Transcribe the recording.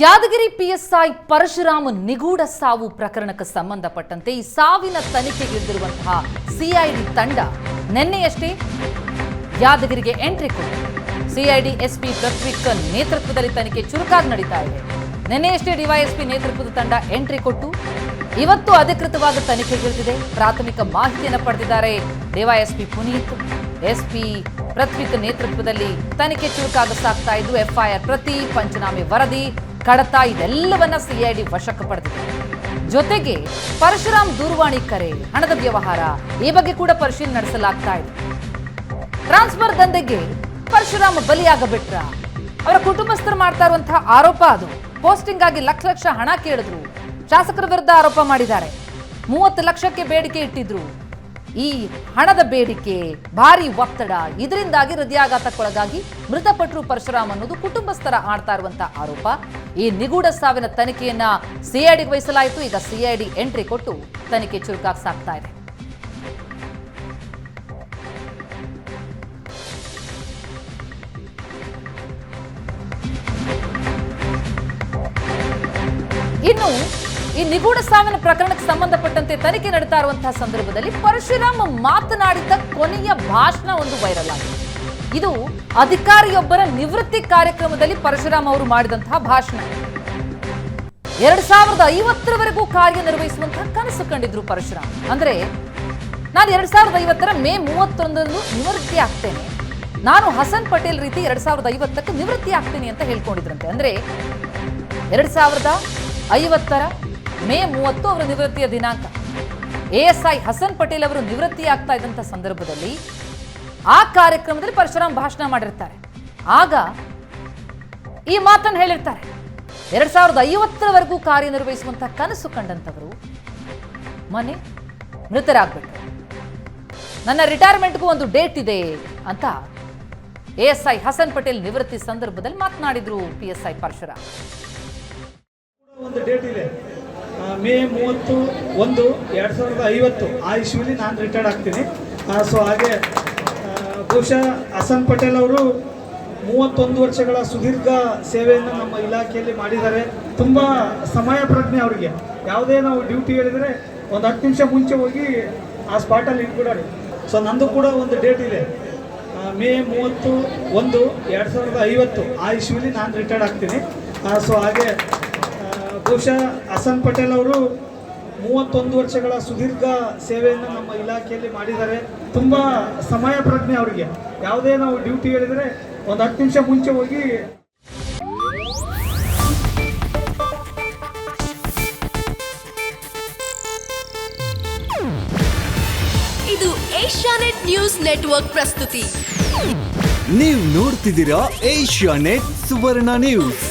Yadgir PSI Parashuram ನಿಗೂಢ ಸಾವು ಪ್ರಕರಣಕ್ಕೆ ಸಂಬಂಧಪಟ್ಟಂತೆ ಈ ಸಾವಿನ ತನಿಖೆಗಿಳಿದಿರುವಂತಹ ಸಿಐಡಿ ತಂಡ ನಿನ್ನೆಯಷ್ಟೇ ಯಾದಗಿರಿಗೆ ಎಂಟ್ರಿ ಕೊಟ್ಟು ಸಿಐಡಿ ಎಸ್ಪಿ ಪೃಥ್ವಿಕ್ ನೇತೃತ್ವದಲ್ಲಿ ತನಿಖೆ ಚುರುಕಾಗಿ ನಡೀತಾ ಇದೆ. ನಿನ್ನೆಯಷ್ಟೇ ಡಿವೈಎಸ್ಪಿ ನೇತೃತ್ವದ ತಂಡ ಎಂಟ್ರಿ ಕೊಟ್ಟು ಇವತ್ತು ಅಧಿಕೃತವಾಗಿ ತನಿಖೆಗಿಳಿದಿದೆ ಪ್ರಾಥಮಿಕ ಮಾಹಿತಿಯನ್ನು ಪಡೆದಿದ್ದಾರೆ ಡಿವೈಎಸ್ಪಿ ಪುನೀತ್. ಎಸ್ಪಿ ಪೃಥ್ವಿಕ್ ನೇತೃತ್ವದಲ್ಲಿ ತನಿಖೆ ಚುರುಕಾಗ ಸಾಗ್ತಾ ಇದ್ದು, ಎಫ್ಐಆರ್ ಪ್ರತಿ ಪಂಚನಾಮೆ ವರದಿ ಕಡತ ಇದೆಲ್ಲವನ್ನ ಸಿಐಡಿ ವಶಕ್ಕೆ ಪಡೆದಿದೆ. ಜೊತೆಗೆ ಪರಶುರಾಮ್ ದೂರವಾಣಿ ಕರೆ, ಹಣದ ವ್ಯವಹಾರ ಈ ಬಗ್ಗೆ ಕೂಡ ಪರಿಶೀಲನೆ ನಡೆಸಲಾಗ್ತಾ ಇದೆ. ಟ್ರಾನ್ಸ್ಫರ್ ದಂಧೆಗೆ ಪರಶುರಾಮ್ ಬಲಿಯಾಗಬಿಟ್ರ? ಅವರ ಕುಟುಂಬಸ್ಥರು ಮಾಡ್ತಾ ಇರುವಂತಹ ಆರೋಪ ಅದು. ಪೋಸ್ಟಿಂಗ್ ಆಗಿ ಲಕ್ಷ ಲಕ್ಷ ಹಣ ಕೇಳಿದ್ರು. ಶಾಸಕರ ವಿರುದ್ಧ ಆರೋಪ ಮಾಡಿದ್ದಾರೆ. ಮೂವತ್ತು ಲಕ್ಷಕ್ಕೆ ಬೇಡಿಕೆ ಇಟ್ಟಿದ್ರು. ಈ ಹಣದ ಬೇಡಿಕೆ ಭಾರಿ ಒತ್ತಡ, ಇದರಿಂದಾಗಿ ಹೃದಯಾಘಾತಕ್ಕೊಳಗಾಗಿ ಮೃತಪಟ್ಟರು ಪರಶುರಾಮ್ ಅನ್ನೋದು ಕುಟುಂಬಸ್ಥರ ಆಡ್ತಾ ಇರುವಂತಹ ಆರೋಪ. ಈ ನಿಗೂಢ ಸಾವಿನ ತನಿಖೆಯನ್ನ ಸಿಐಡಿಗೆ ವಹಿಸಲಾಯಿತು. ಈಗ ಸಿಐಡಿ ಎಂಟ್ರಿ ಕೊಟ್ಟು ತನಿಖೆ ಚುರುಕಾಗಿ ಸಾಕ್ತಾ ಇದೆ. ಇನ್ನು ಈ ನಿಗೂಢ ಸಾವಿನ ಪ್ರಕರಣಕ್ಕೆ ಸಂಬಂಧಪಟ್ಟಂತೆ ತನಿಖೆ ನಡೀತಾ ಇರುವಂತಹ ಸಂದರ್ಭದಲ್ಲಿ ಪರಶುರಾಮ್ ಮಾತನಾಡಿದ್ದ ಕೊನೆಯ ಭಾಷಣ ಒಂದು ವೈರಲ್ ಆಗಿದೆ. ಇದು ಅಧಿಕಾರಿಯೊಬ್ಬರ ನಿವೃತ್ತಿ ಕಾರ್ಯಕ್ರಮದಲ್ಲಿ ಪರಶುರಾಮ್ ಅವರು ಮಾಡಿದಂತಹ ಭಾಷಣ. ಎರಡ್ ಸಾವಿರದ ಐವತ್ತರವರೆಗೂ ಕಾರ್ಯನಿರ್ವಹಿಸುವಂತಹ ಕನಸು ಕಂಡಿದ್ರು ಪರಶುರಾಮ್. ಅಂದ್ರೆ, ನಾನು ಎರಡ್ ಸಾವಿರದ ಐವತ್ತರ ಮೇ ಮೂವತ್ತೊಂದರಂದು ನಿವೃತ್ತಿ ಆಗ್ತೇನೆ. ನಾನು ಹಸನ್ ಪಟೇಲ್ ರೀತಿ ಎರಡ್ ಸಾವಿರದ ಐವತ್ತಕ್ಕೆ ನಿವೃತ್ತಿ ಆಗ್ತೀನಿ ಅಂತ ಹೇಳ್ಕೊಂಡಿದ್ರಂತೆ. ಅಂದ್ರೆ, ಎರಡ್ ಸಾವಿರದ ಐವತ್ತರ ಮೇ ಮೂವತ್ತು ಅವರ ನಿವೃತ್ತಿಯ ದಿನಾಂಕ. ಎಎಸ್ಐ ಹಸನ್ ಪಟೇಲ್ ಅವರು ನಿವೃತ್ತಿ ಆಗ್ತಾ ಇದ್ದಂಥ ಸಂದರ್ಭದಲ್ಲಿ ಆ ಕಾರ್ಯಕ್ರಮದಲ್ಲಿ ಪರಶುರಾಮ್ ಭಾಷಣ ಮಾಡಿರ್ತಾರೆ. ಆಗ ಈ ಮಾತನ್ನು ಹೇಳಿರ್ತಾರೆ. ಎರಡ್ ಸಾವಿರದ ಐವತ್ತರವರೆಗೂ ಕಾರ್ಯನಿರ್ವಹಿಸುವಂತಹ ಕನಸು ಕಂಡಂಥವರು ಮನೆ ಮೃತರಾಗ್ಬಿಟ್ರು ನನ್ನ ರಿಟೈರ್ಮೆಂಟ್ಗೂ ಒಂದು ಡೇಟ್ ಇದೆ ಅಂತ ಎಎಸ್ಐ ಹಸನ್ ಪಟೇಲ್ ನಿವೃತ್ತಿ ಸಂದರ್ಭದಲ್ಲಿ ಮಾತನಾಡಿದ್ರು P S I Parashuram. May ಮೂವತ್ತು ಒಂದು ಎರಡು ಸಾವಿರದ ಐವತ್ತು. ಆ ಇಶ್ಯೂಲಿ ನಾನು ರಿಟೈರ್ಡ್ ಆಗ್ತೀನಿ. ಸೊ ಹಾಗೆ ಬಹುಶಃ ಹಸನ್ ಪಟೇಲ್ ಅವರು ಮೂವತ್ತೊಂದು ವರ್ಷಗಳ ಸುದೀರ್ಘ ಸೇವೆಯನ್ನು ನಮ್ಮ ಇಲಾಖೆಯಲ್ಲಿ ಮಾಡಿದ್ದಾರೆ. ತುಂಬ ಸಮಯ ಪ್ರಜ್ಞೆ ಅವರಿಗೆ. ಯಾವುದೇ ನಾವು ಡ್ಯೂಟಿ ಹೇಳಿದರೆ ಒಂದು ಹತ್ತು ನಿಮಿಷ ಮುಂಚೆ ಹೋಗಿ ಆ ಸ್ಪಾಟಲ್ಲಿ ಇಟ್ಬಿಡೋರು ಸೊ ನಂದು ಕೂಡ ಒಂದು ಡೇಟ್ ಇದೆ. ಮೇ ಮೂವತ್ತು ಒಂದು ಎರಡು ಸಾವಿರದ ಐವತ್ತು. ಆ ಇಶ್ಯೂಲಿ ನಾನು ರಿಟೈರ್ಡ್ ಆಗ್ತೀನಿ. ಸೊ ಹಾಗೆ ಬಹುಶಃ ಹಸನ್ ಪಟೇಲ್ ಅವರು ಮೂವತ್ತೊಂದು ವರ್ಷಗಳ ಸುದೀರ್ಘ ಸೇವೆಯನ್ನು ನಮ್ಮ ಇಲಾಖೆಯಲ್ಲಿ ಮಾಡಿದ್ದಾರೆ. ತುಂಬ ಸಮಯ ಪ್ರಜ್ಞೆ ಅವರಿಗೆ. ಯಾವುದೇ ನಾವು ಡ್ಯೂಟಿ ಹೇಳಿದರೆ ಒಂದು ಹತ್ತು ನಿಮಿಷ ಮುಂಚೆ ಹೋಗಿ ಇದು ಏಷ್ಯಾನೆಟ್ ನ್ಯೂಸ್ ನೆಟ್ವರ್ಕ್ ಪ್ರಸ್ತುತಿ. ನೀವು ನೋಡ್ತಿದ್ದೀರಾ ಏಷ್ಯಾ ನೆಟ್ ಸುವರ್ಣ ನ್ಯೂಸ್.